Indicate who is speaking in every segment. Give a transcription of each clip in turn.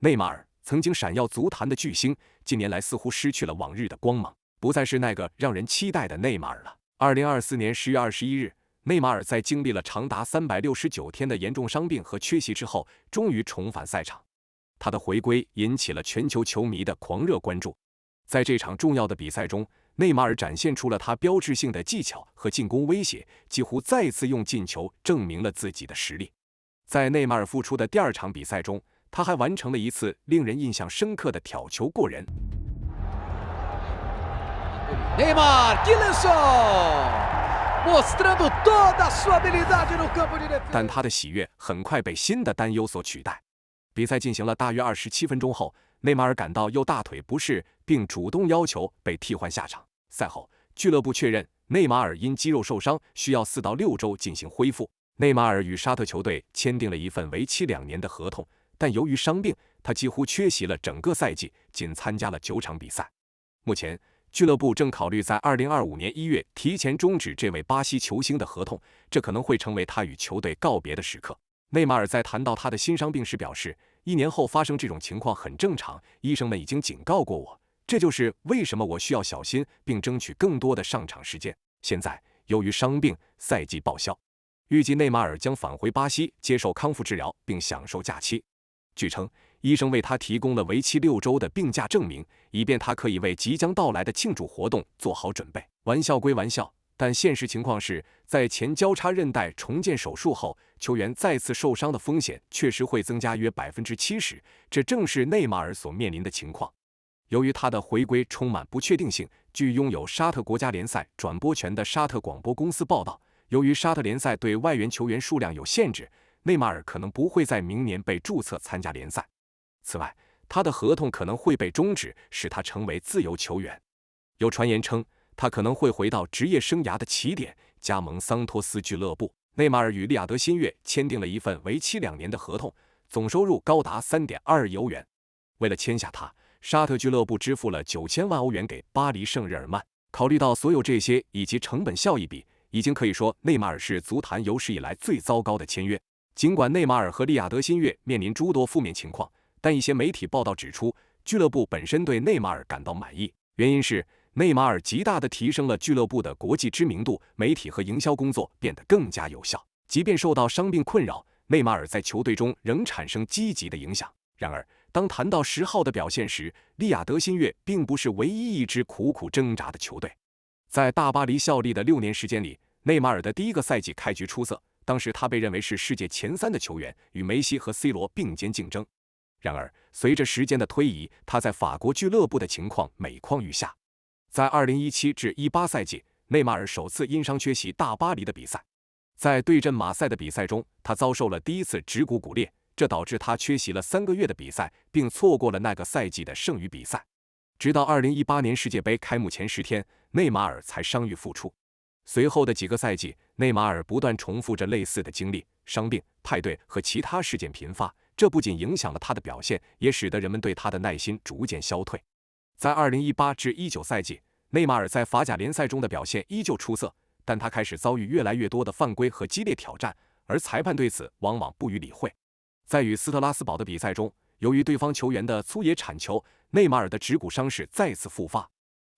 Speaker 1: 内马尔曾经闪耀足坛的巨星，近年来似乎失去了往日的光芒，不再是那个让人期待的内马尔了。二零二四年十月二十一日，内马尔在经历了长达三百六十九天的严重伤病和缺席之后，终于重返赛场。他的回归引起了全球球迷的狂热关注。在这场重要的比赛中，内马尔展现出了他标志性的技巧和进攻威胁，几乎再次用进球证明了自己的实力。在内马尔复出的第二场比赛中，他还完成了一次令人印象深刻的挑球过人。
Speaker 2: 内马尔，
Speaker 1: 但他的喜悦很快被新的担忧所取代。比赛进行了大约二十七分钟后，内马尔感到右大腿不适，并主动要求被替换下场。赛后，俱乐部确认内马尔因肌肉受伤，需要四到六周进行恢复。内马尔与沙特球队签订了一份为期两年的合同，但由于伤病，他几乎缺席了整个赛季，仅参加了九场比赛。目前，俱乐部正考虑在二零二五年一月提前终止这位巴西球星的合同，这可能会成为他与球队告别的时刻。内马尔在谈到他的新伤病时表示：“一年后发生这种情况很正常，医生们已经警告过我，这就是为什么我需要小心并争取更多的上场时间。现在由于伤病，赛季报销，预计内马尔将返回巴西接受康复治疗并享受假期。据称，医生为他提供了为期六周的病假证明，以便他可以为即将到来的庆祝活动做好准备。玩笑归玩笑。”但现实情况是，在前交叉韧带重建手术后，球员再次受伤的风险确实会增加约百分之七十。这正是内马尔所面临的情况。由于他的回归充满不确定性，据拥有沙特国家联赛转播权的沙特广播公司报道，由于沙特联赛对外援球员数量有限制，内马尔可能不会在明年被注册参加联赛。此外，他的合同可能会被终止，使他成为自由球员。有传言称。他可能会回到职业生涯的起点，加盟桑托斯俱乐部。内马尔与利亚德新月签订了一份为期两年的合同，总收入高达三点二亿欧元。为了签下他，沙特俱乐部支付了九千万欧元给巴黎圣日耳曼。考虑到所有这些以及成本效益比，已经可以说内马尔是足坛有史以来最糟糕的签约。尽管内马尔和利雅得新月面临诸多负面情况，但一些媒体报道指出，俱乐部本身对内马尔感到满意，原因是。内马尔极大地提升了俱乐部的国际知名度，媒体和营销工作变得更加有效。即便受到伤病困扰，内马尔在球队中仍产生积极的影响。然而，当谈到十号的表现时，利雅得新月并不是唯一一支苦苦挣扎的球队。在大巴黎效力的六年时间里，内马尔的第一个赛季开局出色，当时他被认为是世界前三的球员，与梅西和 C 罗并肩竞争。然而，随着时间的推移，他在法国俱乐部的情况每况愈下。在2017至18赛季，内马尔首次因伤缺席大巴黎的比赛。在对阵马赛的比赛中，他遭受了第一次指骨骨裂，这导致他缺席了三个月的比赛，并错过了那个赛季的剩余比赛。直到2018年世界杯开幕前十天，内马尔才伤愈复出。随后的几个赛季，内马尔不断重复着类似的经历：伤病、派对和其他事件频发。这不仅影响了他的表现，也使得人们对他的耐心逐渐消退。在2018至19赛季，内马尔在法甲联赛中的表现依旧出色，但他开始遭遇越来越多的犯规和激烈挑战，而裁判对此往往不予理会。在与斯特拉斯堡的比赛中，由于对方球员的粗野铲球，内马尔的指骨伤势再次复发。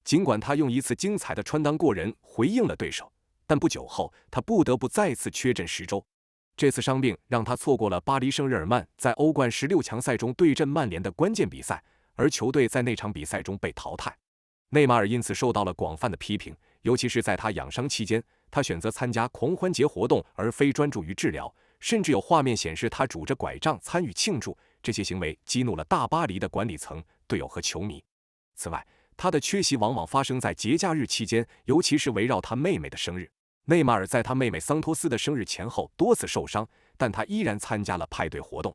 Speaker 1: 尽管他用一次精彩的穿裆过人回应了对手，但不久后他不得不再次缺阵十周。这次伤病让他错过了巴黎圣日耳曼在欧冠十六强赛中对阵曼联的关键比赛。而球队在那场比赛中被淘汰，内马尔因此受到了广泛的批评，尤其是在他养伤期间，他选择参加狂欢节活动而非专注于治疗，甚至有画面显示他拄着拐杖参与庆祝。这些行为激怒了大巴黎的管理层、队友和球迷。此外，他的缺席往往发生在节假日期间，尤其是围绕他妹妹的生日。内马尔在他妹妹桑托斯的生日前后多次受伤，但他依然参加了派对活动。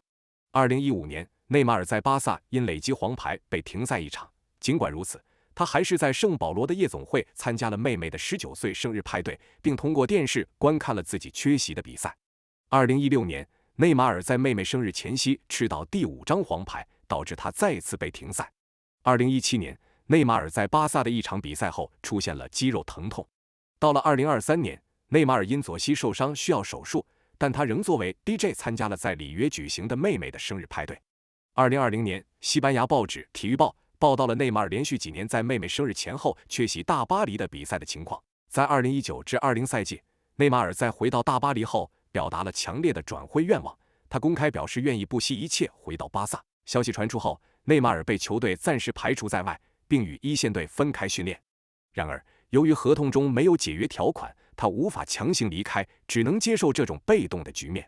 Speaker 1: 二零一五年。内马尔在巴萨因累积黄牌被停赛一场。尽管如此，他还是在圣保罗的夜总会参加了妹妹的十九岁生日派对，并通过电视观看了自己缺席的比赛。二零一六年，内马尔在妹妹生日前夕吃到第五张黄牌，导致他再次被停赛。二零一七年，内马尔在巴萨的一场比赛后出现了肌肉疼痛。到了二零二三年，内马尔因左膝受伤需要手术，但他仍作为 DJ 参加了在里约举行的妹妹的生日派对。二零二零年，西班牙报纸《体育报》报道了内马尔连续几年在妹妹生日前后缺席大巴黎的比赛的情况。在二零一九至二零赛季，内马尔在回到大巴黎后，表达了强烈的转会愿望。他公开表示愿意不惜一切回到巴萨。消息传出后，内马尔被球队暂时排除在外，并与一线队分开训练。然而，由于合同中没有解约条款，他无法强行离开，只能接受这种被动的局面。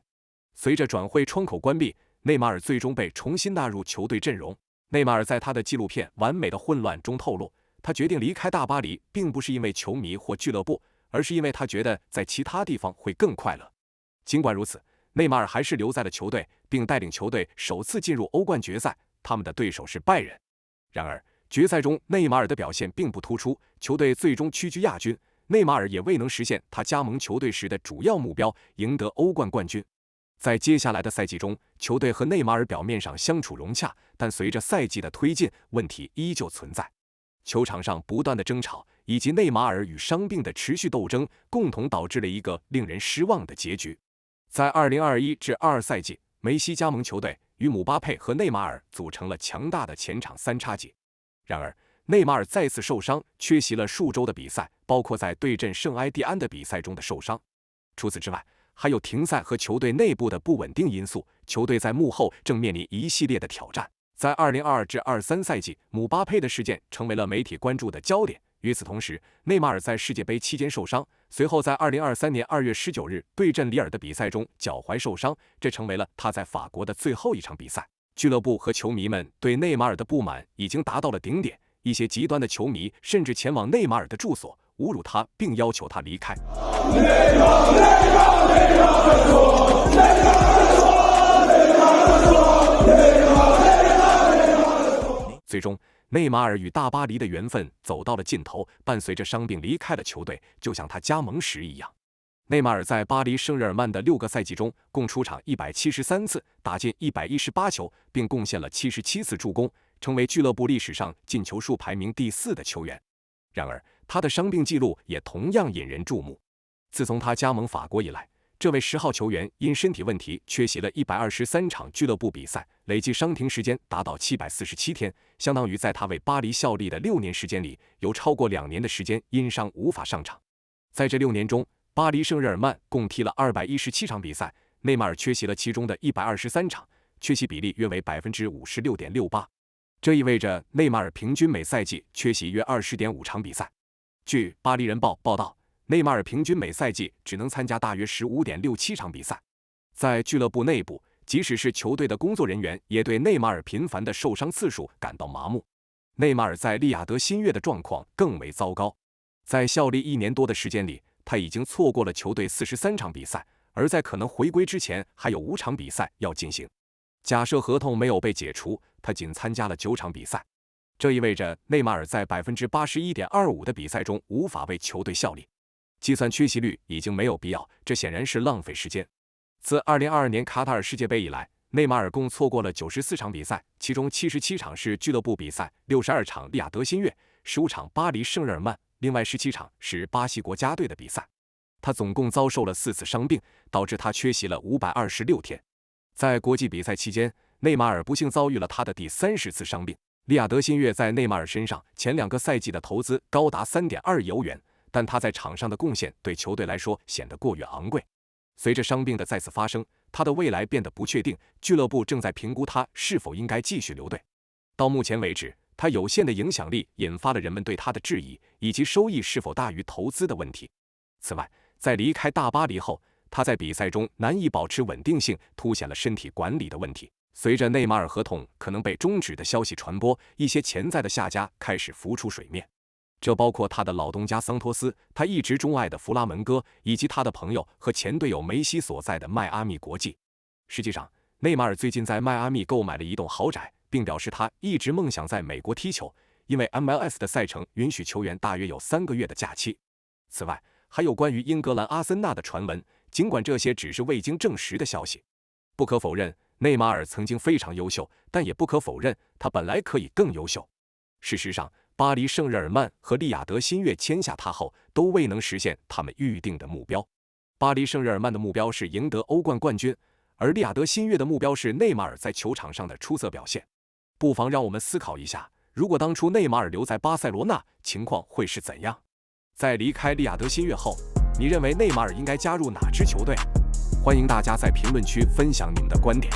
Speaker 1: 随着转会窗口关闭。内马尔最终被重新纳入球队阵容。内马尔在他的纪录片《完美的混乱》中透露，他决定离开大巴黎，并不是因为球迷或俱乐部，而是因为他觉得在其他地方会更快乐。尽管如此，内马尔还是留在了球队，并带领球队首次进入欧冠决赛。他们的对手是拜仁。然而，决赛中内马尔的表现并不突出，球队最终屈居亚军。内马尔也未能实现他加盟球队时的主要目标——赢得欧冠冠军。在接下来的赛季中，球队和内马尔表面上相处融洽，但随着赛季的推进，问题依旧存在。球场上不断的争吵，以及内马尔与伤病的持续斗争，共同导致了一个令人失望的结局。在2021至22赛季，梅西加盟球队，与姆巴佩和内马尔组成了强大的前场三叉戟。然而，内马尔再次受伤，缺席了数周的比赛，包括在对阵圣埃蒂安的比赛中的受伤。除此之外，还有停赛和球队内部的不稳定因素，球队在幕后正面临一系列的挑战。在二零二二至二三赛季，姆巴佩的事件成为了媒体关注的焦点。与此同时，内马尔在世界杯期间受伤，随后在二零二三年二月十九日对阵里尔的比赛中脚踝受伤，这成为了他在法国的最后一场比赛。俱乐部和球迷们对内马尔的不满已经达到了顶点，一些极端的球迷甚至前往内马尔的住所。侮辱他，并要求他离开。最终，内马尔与大巴黎的缘分走到了尽头，伴随着伤病离开了球队，就像他加盟时一样。内马尔在巴黎圣日耳曼的六个赛季中，共出场一百七十三次，打进一百一十八球，并贡献了七十七次助攻，成为俱乐部历史上进球数排名第四的球员。然而，他的伤病记录也同样引人注目。自从他加盟法国以来，这位十号球员因身体问题缺席了一百二十三场俱乐部比赛，累计伤停时间达到七百四十七天，相当于在他为巴黎效力的六年时间里，有超过两年的时间因伤无法上场。在这六年中，巴黎圣日耳曼共踢了二百一十七场比赛，内马尔缺席了其中的一百二十三场，缺席比例约为百分之五十六点六八。这意味着内马尔平均每赛季缺席约二十点五场比赛。据《巴黎人报》报道，内马尔平均每赛季只能参加大约十五点六七场比赛。在俱乐部内部，即使是球队的工作人员，也对内马尔频繁的受伤次数感到麻木。内马尔在利雅得新月的状况更为糟糕，在效力一年多的时间里，他已经错过了球队四十三场比赛，而在可能回归之前，还有五场比赛要进行。假设合同没有被解除，他仅参加了九场比赛。这意味着内马尔在百分之八十一点二五的比赛中无法为球队效力，计算缺席率已经没有必要，这显然是浪费时间。自二零二二年卡塔尔世界杯以来，内马尔共错过了九十四场比赛，其中七十七场是俱乐部比赛，六十二场利雅得新月，十五场巴黎圣日耳曼，另外十七场是巴西国家队的比赛。他总共遭受了四次伤病，导致他缺席了五百二十六天。在国际比赛期间，内马尔不幸遭遇了他的第三十次伤病。利亚德新月在内马尔身上前两个赛季的投资高达三点二亿欧元，但他在场上的贡献对球队来说显得过于昂贵。随着伤病的再次发生，他的未来变得不确定，俱乐部正在评估他是否应该继续留队。到目前为止，他有限的影响力引发了人们对他的质疑，以及收益是否大于投资的问题。此外，在离开大巴黎后，他在比赛中难以保持稳定性，凸显了身体管理的问题。随着内马尔合同可能被终止的消息传播，一些潜在的下家开始浮出水面，这包括他的老东家桑托斯，他一直钟爱的弗拉门戈，以及他的朋友和前队友梅西所在的迈阿密国际。实际上，内马尔最近在迈阿密购买了一栋豪宅，并表示他一直梦想在美国踢球，因为 MLS 的赛程允许球员大约有三个月的假期。此外，还有关于英格兰阿森纳的传闻，尽管这些只是未经证实的消息。不可否认。内马尔曾经非常优秀，但也不可否认，他本来可以更优秀。事实上，巴黎圣日耳曼和利雅得新月签下他后，都未能实现他们预定的目标。巴黎圣日耳曼的目标是赢得欧冠冠军，而利雅得新月的目标是内马尔在球场上的出色表现。不妨让我们思考一下，如果当初内马尔留在巴塞罗那，情况会是怎样？在离开利雅得新月后，你认为内马尔应该加入哪支球队？欢迎大家在评论区分享你们的观点。